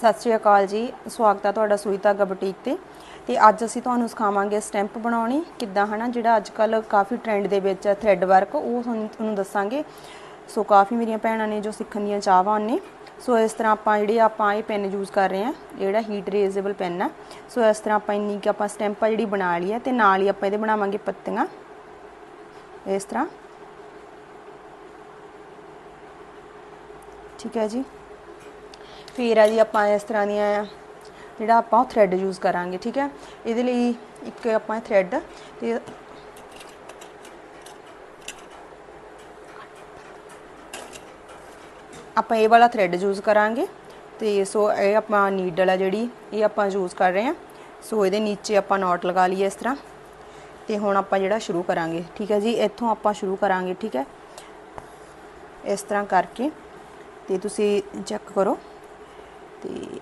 ਸਤਿ ਸ਼੍ਰੀ ਅਕਾਲ ਜੀ। ਸਵਾਗਤ ਹੈ ਤੁਹਾਡਾ ਸੂਈ ਧਾਗਾ ਬੁਟੀਕ ਤੇ। ਤੇ ਅੱਜ ਅਸੀਂ ਤੁਹਾਨੂੰ ਸਿਖਾਵਾਂਗੇ ਸਟੈਂਪ ਬਣਾਉਣੀ, ਕਿੱਦਾਂ ਹਨਾ, ਜਿਹੜਾ ਅੱਜ ਕੱਲ ਕਾਫੀ ਟ੍ਰੈਂਡ ਦੇ ਵਿੱਚ ਹੈ ਥ੍ਰੈਡ ਵਰਕ ਉਹ ਤੁਹਾਨੂੰ ਤੁਹਾਨੂੰ ਦੱਸਾਂਗੇ। ਸੋ ਕਾਫੀ ਮੇਰੀਆਂ ਭੈਣਾਂ ਨੇ ਜੋ ਸਿੱਖਣ ਦੀਆਂ ਚਾਹਵਾਂ ਨੇ ਸੋ ਇਸ ਤਰ੍ਹਾਂ ਆਪਾਂ ਜਿਹੜੇ ਆਪਾਂ ਇਹ ਪੈਨ ਯੂਜ਼ ਕਰ ਰਹੇ ਹਾਂ ਜਿਹੜਾ ਹੀਟ ਰੇਜ਼ੇਬਲ ਪੈਨ ਆ, ਸੋ ਇਸ ਤਰ੍ਹਾਂ ਆਪਾਂ ਇੰਨੀ ਕਿ ਆਪਾਂ ਸਟੈਂਪ ਆ ਜਿਹੜੀ ਬਣਾ ਲਈ ਹੈ ਤੇ ਨਾਲ ਹੀ ਆਪਾਂ ਇਹਦੇ ਬਣਾਵਾਂਗੇ ਪੱਤੀਆਂ। ਇਸ ਤਰ੍ਹਾਂ। ਠੀਕ ਹੈ ਜੀ। ਫਿਰ ਆ ਜੀ ਆਪਾਂ ਇਸ ਤਰ੍ਹਾਂ ਦੀਆਂ ਜਿਹੜਾ ਆਪਾਂ ਥ੍ਰੈਡ ਯੂਜ਼ ਕਰਾਂਗੇ, ਠੀਕ ਹੈ? ਇਹਦੇ ਲਈ ਇੱਕ ਆਪਾਂ ਥ੍ਰੈਡ ਤੇ ਆਪਾਂ ਇਹ ਵਾਲਾ ਥ੍ਰੈਡ ਯੂਜ਼ ਕਰਾਂਗੇ ਤੇ ਸੋ ਇਹ ਆਪਾਂ ਨੀਡਲ ਆ ਜਿਹੜੀ, ਇਹ ਆਪਾਂ ਯੂਜ਼ ਕਰ ਰਹੇ ਹਾਂ। ਸੋ ਇਹਦੇ ਨੀਚੇ ਆਪਾਂ ਨੋਟ ਲਗਾ ਲਈਏ ਇਸ ਤਰ੍ਹਾਂ ਤੇ ਹੁਣ ਆਪਾਂ ਜਿਹੜਾ ਸ਼ੁਰੂ ਕਰਾਂਗੇ, ਠੀਕ ਹੈ ਜੀ? ਇੱਥੋਂ ਆਪਾਂ ਸ਼ੁਰੂ ਕਰਾਂਗੇ, ਠੀਕ ਹੈ? ਇਸ ਤਰ੍ਹਾਂ ਕਰਕੇ ਤੇ ਤੁਸੀਂ ਚੈੱਕ ਕਰੋ। ਤੇ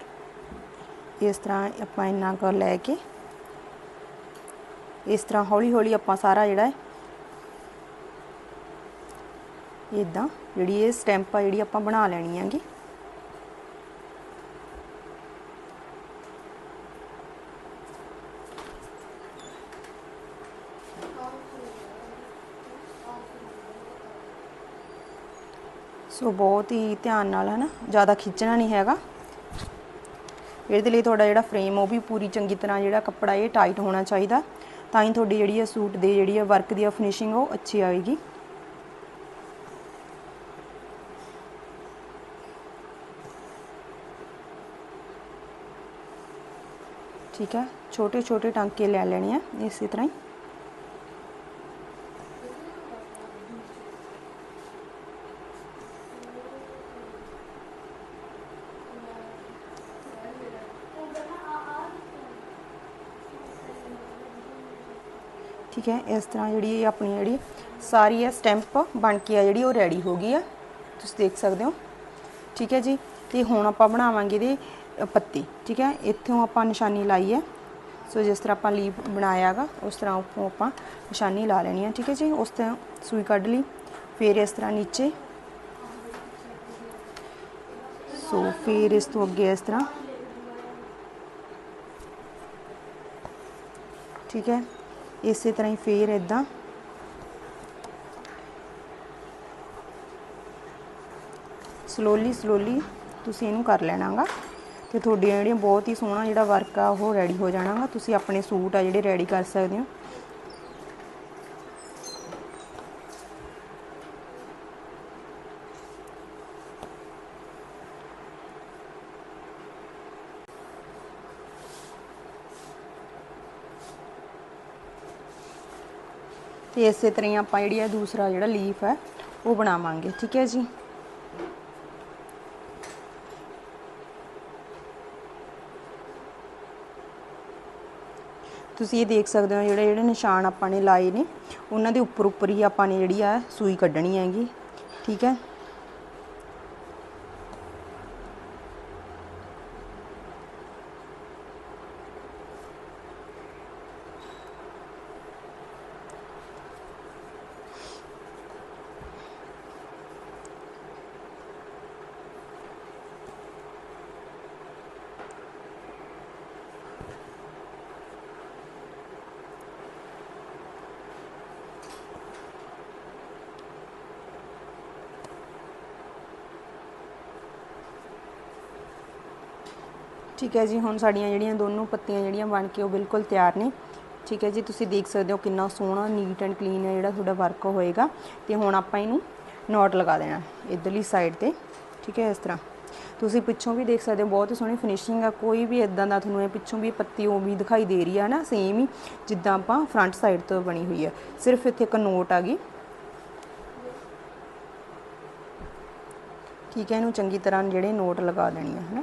ਇਸ ਤਰ੍ਹਾਂ ਆਪਾਂ ਇੰਨਾ ਕਰ ਲੈ ਕੇ ਇਸ ਤਰ੍ਹਾਂ ਹੌਲੀ ਹੌਲੀ ਆਪਾਂ ਸਾਰਾ ਜਿਹੜਾ ਹੈ ਇਦਾਂ ਜਿਹੜੀ ਇਹ ਸਟੈਂਪ ਆ ਜਿਹੜੀ ਆਪਾਂ ਬਣਾ ਲੈਣੀ ਹੈਗੀ। ਸੋ ਬਹੁਤ ਹੀ ਧਿਆਨ ਨਾਲ ਹੈ ਨਾ ਜ਼ਿਆਦਾ ਖਿੱਚਣਾ ਨਹੀਂ ਹੈਗਾ। ਇਹਦੇ ਲਈ ਤੁਹਾਡਾ ਜਿਹੜਾ ਫਰੇਮ ਉਹ ਵੀ ਪੂਰੀ ਚੰਗੀ ਤਰ੍ਹਾਂ ਜਿਹੜਾ ਕੱਪੜਾ ਇਹ ਟਾਈਟ ਹੋਣਾ ਚਾਹੀਦਾ। ਤਾਂ ਹੀ ਤੁਹਾਡੀ ਜਿਹੜੀ ਹੈ ਸੂਟ ਦੇ ਜਿਹੜੀ ਹੈ ਵਰਕ ਦੀ ਫਿਨਿਸ਼ਿੰਗ ਉਹ ਅੱਛੀ ਆਏਗੀ। ਠੀਕ ਹੈ? ਛੋਟੇ ਛੋਟੇ ਟਾਂਕੇ ਲੈ ਲੈਣੇ ਆ, ਇਸੇ ਤਰ੍ਹਾਂ ਹੀ। ਠੀਕ ਹੈ, ਇਸ ਤਰ੍ਹਾਂ ਜਿਹੜੀ ਇਹ ਆਪਣੀ ਜਿਹੜੀ ਸਾਰੀ ਹੈ ਸਟੈਂਪ ਬਣ ਕੇ ਆ, ਜਿਹੜੀ ਉਹ ਰੈਡੀ ਹੋ ਗਈ ਆ। ਤੁਸੀਂ ਦੇਖ ਸਕਦੇ ਹੋ। ਠੀਕ ਹੈ ਜੀ, ਤੇ ਹੁਣ ਆਪਾਂ ਬਣਾਵਾਂਗੇ ਇਹਦੇ ਪੱਤੀ। ਠੀਕ ਹੈ, ਇੱਥੋਂ ਆਪਾਂ ਨਿਸ਼ਾਨੀ ਲਾਈ ਹੈ। ਸੋ ਜਿਸ ਤਰ੍ਹਾਂ ਆਪਾਂ ਲੀਫ ਬਣਾਇਆਗਾ ਉਸ ਤਰ੍ਹਾਂ ਉੱਪਰੋਂ ਆਪਾਂ ਨਿਸ਼ਾਨੀ ਲਾ ਲੈਣੀ ਹੈ। ਠੀਕ ਹੈ ਜੀ, ਉਸ ਤਰ੍ਹਾਂ ਸੂਈ ਕੱਢ ਲਈ, ਫਿਰ ਇਸ ਤਰ੍ਹਾਂ ਨੀਚੇ। ਸੋ ਫਿਰ ਇਸ ਤੋਂ ਅੱਗੇ ਇਸ ਤਰ੍ਹਾਂ। ਠੀਕ ਹੈ ਇਸੇ ਤਰ੍ਹਾਂ ਹੀ ਫੇਰ ਇਦਾਂ ਸਲੋਲੀ ਸਲੋਲੀ ਤੁਸੀਂ ਇਹਨੂੰ ਕਰ ਲੈਣਾਗਾ ਤੇ ਤੁਹਾਡੀਆਂ ਜਿਹੜੀਆਂ ਬਹੁਤ ਹੀ ਸੋਹਣਾ ਜਿਹੜਾ ਵਰਕ ਆ ਉਹ ਰੈਡੀ ਹੋ ਜਾਣਾਗਾ। ਤੁਸੀਂ ਆਪਣੇ ਸੂਟ ਆ ਜਿਹੜੇ ਰੈਡੀ ਕਰ ਸਕਦੇ ਹੋ। ਤੇ ਇਸੇ ਤਰ੍ਹਾਂ ਹੀ ਆਪਾਂ ਜਿਹੜੀ ਹੈ ਦੂਸਰਾ ਜਿਹੜਾ ਲੀਫ ਹੈ, ਉਹ ਬਣਾਵਾਂਗੇ। ਠੀਕ ਹੈ ਜੀ? ਤੁਸੀਂ ਇਹ ਦੇਖ ਸਕਦੇ ਹੋ ਜਿਹੜੇ ਜਿਹੜੇ ਨਿਸ਼ਾਨ ਆਪਾਂ ਨੇ ਲਾਏ ਨੇ, ਉਹਨਾਂ ਦੇ ਉੱਪਰ ਉੱਪਰ ਹੀ ਆਪਾਂ ਨੇ ਜਿਹੜੀ ਆ ਸੂਈ ਕੱਢਣੀ ਹੈਗੀ। ਠੀਕ ਹੈ? ਠੀਕ ਹੈ ਜੀ, ਹੁਣ ਸਾਡੀਆਂ ਜਿਹੜੀਆਂ ਦੋਨੋਂ ਪੱਤੀਆਂ ਜਿਹੜੀਆਂ ਬਣ ਕੇ ਉਹ ਬਿਲਕੁਲ ਤਿਆਰ ਨੇ। ਠੀਕ ਹੈ ਜੀ, ਤੁਸੀਂ ਦੇਖ ਸਕਦੇ ਹੋ ਕਿੰਨਾ ਸੋਹਣਾ ਨੀਟ ਐਂਡ ਕਲੀਨ ਹੈ ਜਿਹੜਾ ਤੁਹਾਡਾ ਵਰਕ ਹੋਏਗਾ। ਤੇ ਹੁਣ ਆਪਾਂ ਇਹਨੂੰ ਨੋਟ ਲਗਾ ਦੇਣਾ ਇਧਰਲੀ ਸਾਈਡ ਤੇ। ਠੀਕ ਹੈ, ਇਸ ਤਰ੍ਹਾਂ। ਤੁਸੀਂ ਪਿੱਛੋਂ ਵੀ ਦੇਖ ਸਕਦੇ ਹੋ, ਬਹੁਤ ਸੋਹਣੀ ਫਿਨਿਸ਼ਿੰਗ ਆ। ਕੋਈ ਵੀ ਇਦਾਂ ਦਾ ਤੁਹਾਨੂੰ ਇਹ ਪਿੱਛੋਂ ਵੀ ਪੱਤੀ ਉਹ ਵੀ ਦਿਖਾਈ ਦੇ ਰਹੀ ਹੈ ਨਾ ਸੇਮ ਹੀ, ਜਿੱਦਾਂ ਆਪਾਂ ਫਰੰਟ ਸਾਈਡ ਤੋਂ ਬਣੀ ਹੋਈ ਹੈ ਸਿਰਫ ਇੱਥੇ ਇੱਕ ਨੋਟ ਆ ਗਈ। ਠੀਕ ਹੈ, ਇਹਨੂੰ ਚੰਗੀ ਤਰ੍ਹਾਂ ਜਿਹੜੇ ਨੋਟ ਲਗਾ ਦੇਣੀ ਹੈ ਹਨਾ।